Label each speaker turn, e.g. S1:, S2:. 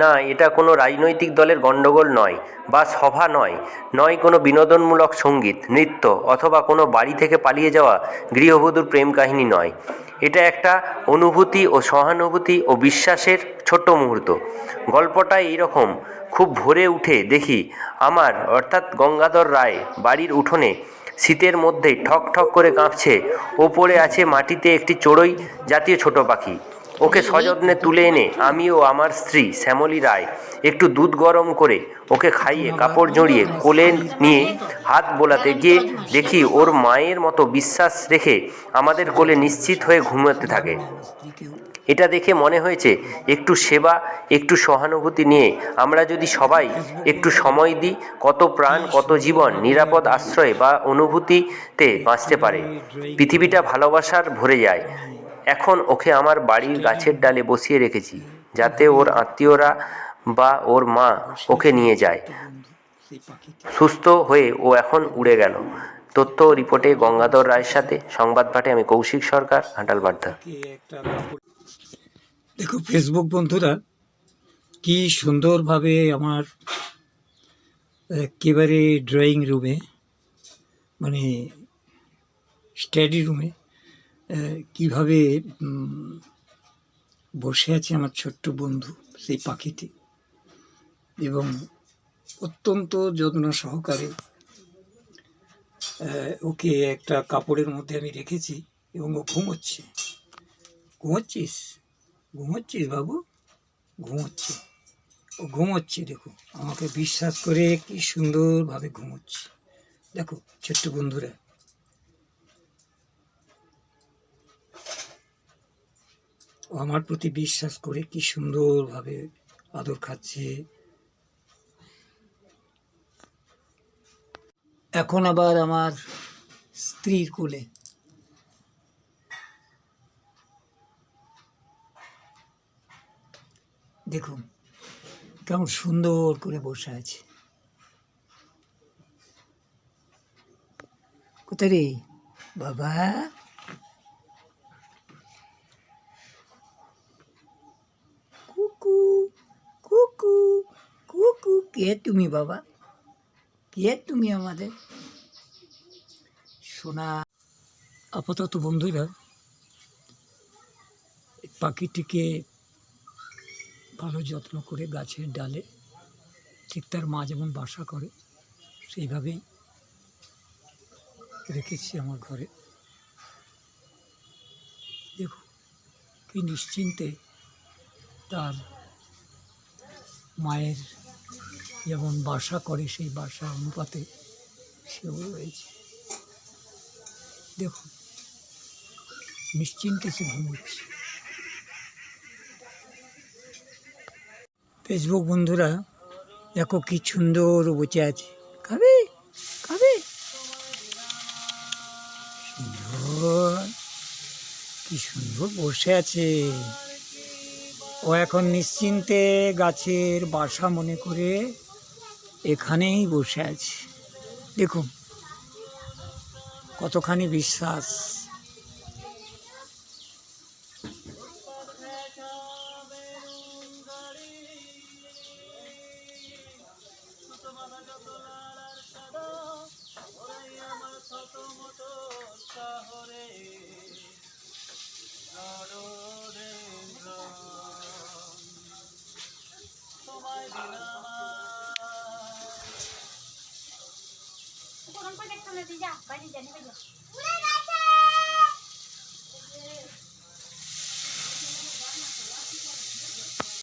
S1: না, এটা কোনো রাজনৈতিক দলের গণ্ডগোল নয় বা সভা নয় নয় কোনো বিনোদনমূলক সংগীত, নৃত্য অথবা কোনো বাড়ি থেকে পালিয়ে যাওয়া গৃহবধূর প্রেম কাহিনী নয়। এটা একটা অনুভূতি ও সহানুভূতি ও বিশ্বাসের ছোট্ট মুহূর্ত। গল্পটা এইরকম, খুব ভোরে উঠে দেখি আমার, অর্থাৎ গঙ্গাধর রায়, বাড়ির উঠোনে শীতের মধ্যে ঠক ঠক করে কাঁপছে, ওপরে আছে মাটিতে একটি চড়ুই জাতীয় ছোট পাখি। ওকে সযত্নে তুলে এনে আমি ও আমার স্ত্রী শ্যামলী রায় একটু দুধ গরম করে ওকে খাইয়ে কাপড় জড়িয়ে কোলে নিয়ে হাত বোলাতে গিয়ে দেখি ওর মায়ের মতো বিশ্বাস রেখে আমাদের কোলে নিশ্চিত হয়ে ঘুমোতে থাকে। এটা দেখে মনে হয়েছে একটু সেবা একটু সহানুভূতি নিয়ে আমরা যদি সবাই একটু সময় দিই কত প্রাণ কত জীবন নিরাপদ আশ্রয় বা অনুভূতিতে বাঁচতে পারে। পৃথিবীটা ভালোবাসার ভরে যায়। এখন ওকে আমার বাড়ির গাছের ডালে বসিয়ে রেখেছি, যাতে ওর আত্মীয়রা বা ওর মা ওকে নিয়ে যায়। সুস্থ হয়ে ও এখন উড়ে গেল। তথ্য রিপোর্টে গঙ্গাধর রায়ের সাথে সংবাদ পাঠে আমি কৌশিক সরকার ঘাটাল বার্তা
S2: দেখো ফেসবুক বন্ধুরা, কি সুন্দরভাবে আমার একেবারে ড্রয়িং রুমে মানে স্টাডি রুমে কীভাবে বসে আছে আমার ছোট্ট বন্ধু সেই পাখিটি এবং অত্যন্ত যত্ন সহকারে ওকে একটা কাপড়ের মধ্যে আমি রেখেছি এবং ও ঘুমোচ্ছে। ঘুমোচ্ছিস? ঘুমোচ্ছিস বাবু? ঘুমোচ্ছে। ও ঘুমোচ্ছে, দেখো। আমাকে বিশ্বাস করে কি সুন্দরভাবে ঘুমোচ্ছে। দেখো, ছোট্ট বন্ধুরা। আমার প্রতি বিশ্বাস করে কি সুন্দরভাবে আদর খাচ্ছে। এখন আবার আমার স্ত্রীর কোলে। দেখুন, কেমন সুন্দর করে বসে আছে। কোথায় রে? বাবা! কে তুমি বাবা? কে তুমি আমাদের? সোনা, আপাতত বন্ধুরা পাখিটিকে ভালো যত্ন করে গাছের ডালে ঠিক তার মা যেমন বাসা করে, সেইভাবেই রেখেছি আমার ঘরে। দেখো কি নিশ্চিন্তে তার মায়ের যেমন বাসা করে সেই বাসা অনুপাতে সেও রয়েছে। দেখুন, নিশ্চিন্তে সে ঘুমোচ্ছে ফেসবুক বন্ধুরা, দেখো কি সুন্দর বসে আছে। খাবে? খাবে? সুন্দর। কি সুন্দর বসে আছে। ও এখন নিশ্চিন্তে গাছের বাসা মনে করে এখানেই বসে আছি। দেখুন কতখানি বিশ্বাস।
S3: কোন কোন નથી જા પાણી જા નીકળી જા